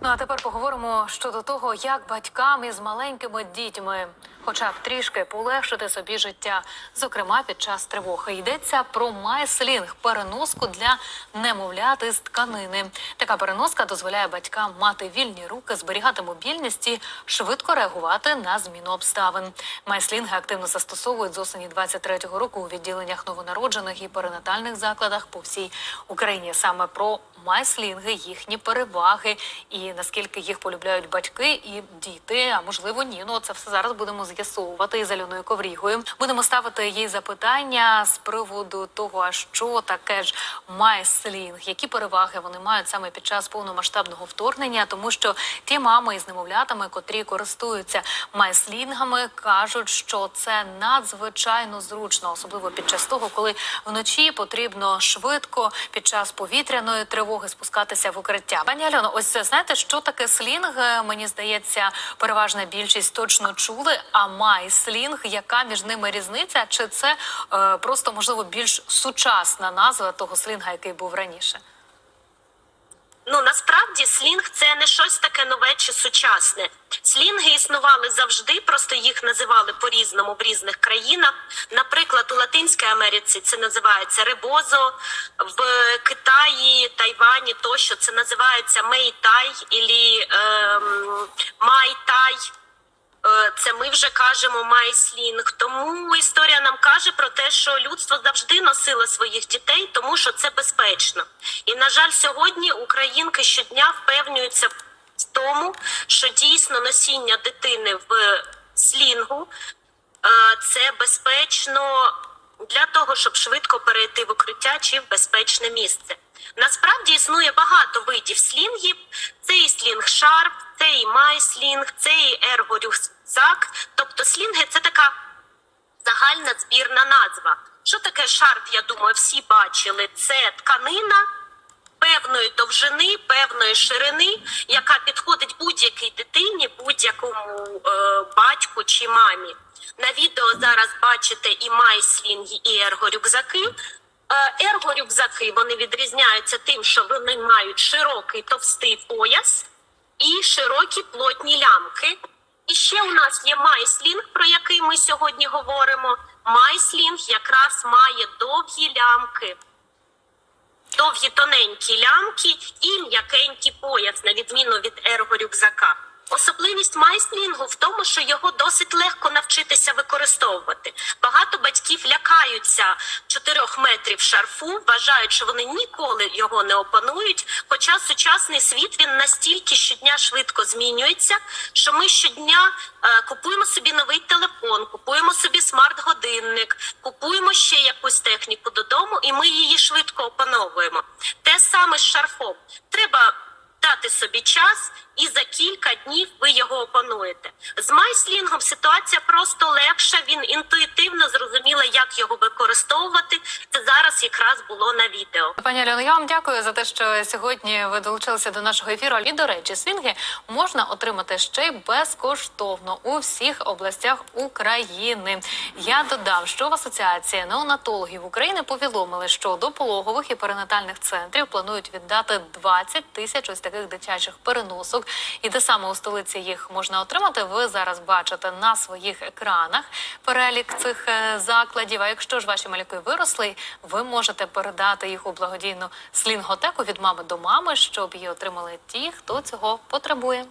Ну а тепер поговоримо щодо того, як батькам із маленькими дітьми, хоча б трішки полегшити собі життя, зокрема під час тривоги. Йдеться про майслінг переноску для немовлят із тканини. Така переноска дозволяє батькам мати вільні руки, зберігати мобільність і швидко реагувати на зміну обставин. Майслінги активно застосовують з осені 23-го року у відділеннях новонароджених і перинатальних закладах по всій Україні. Саме про майслінги, їхні переваги і наскільки їх полюбляють батьки і діти. А можливо, ні. Ну це все зараз будемо з'ясовувати із Альоною Коврігою. Будемо ставити їй запитання з приводу того, а що таке ж майслінг, які переваги вони мають саме під час повномасштабного вторгнення, тому що ті мами із немовлятами, котрі користуються майслінгами, кажуть, що це надзвичайно зручно, особливо під час того, коли вночі потрібно швидко під час повітряної тривоги спускатися в укриття. Пані Альоно, ось знаєте, що таке слінг? Е, Мені здається, переважна більшість точно чули. А майслінг, яка між ними різниця? Чи це е, просто можливо більш сучасна назва того слінга, який був раніше? Ну насправді слінг це не щось таке нове чи сучасне. Слінги існували завжди, просто їх називали по-різному в різних країнах. Наприклад, у Латинській Америці це називається ребозо, в Китаї, Тайвані тощо це називається мейтай ілі ем, вже кажемо майслінг. Тому історія нам каже про те, що людство завжди носило своїх дітей, тому що це безпечно. І на жаль, сьогодні українки щодня впевнюються в тому, що дійсно носіння дитини в слінгу е, це безпечно для того, щоб швидко перейти в укриття чи в безпечне місце. Насправді існує багато видів слінгів. Це і слінг шарп, це і майслінг, це і ергорюкзак. Тобто слінги це така загальна збірна назва. Що таке шарп? Я думаю, всі бачили. Це тканина певної довжини, певної ширини, яка підходить будь-якій дитині, будь-якому е, батьку чи мамі. На відео зараз бачите і майслінги, і ергорюкзаки. Ергорюкзаки вони відрізняються тим, що вони мають широкий товстий пояс і широкі плотні лямки. І ще у нас є майслінг, про який ми сьогодні говоримо. Майслінг якраз має довгі лямки довгі тоненькі лямки і м'якенький пояс, на відміну від ергорюкзака. Особливість майслінгу в тому, що його досить легко навчитися використовувати. Багато батьків лякаються 4 метрів шарфу, вважають, що вони ніколи його не опанують. Хоча сучасний світ він настільки щодня швидко змінюється, що ми щодня е, купуємо собі новий телефон, купуємо собі смарт-годинник, купуємо ще якусь техніку додому, і ми її швидко опановуємо. Те саме з шарфом. Треба дати собі час, і за кілька днів ви його опануєте. З майслінгом ситуація просто легша. Він інтуїтивно зрозуміла, як його використовувати. Це зараз якраз було на відео. Пані Альоно, я вам дякую за те, що сьогодні ви долучилися до нашого ефіру. І до речі, свінги можна отримати ще й безкоштовно у всіх областях України. Я додам, що в асоціації неонатологів України повідомили, що до пологових і перинатальних центрів планують віддати 20 тисяч ось таких дитячих переносок і де саме у столиці їх можна отримати. Ви зараз бачите на своїх екранах перелік цих е, закладів. А якщо ж ваші малюки виросли, ви можете передати їх у благодійну слінготеку від мами до мами, щоб її отримали ті, хто цього потребує.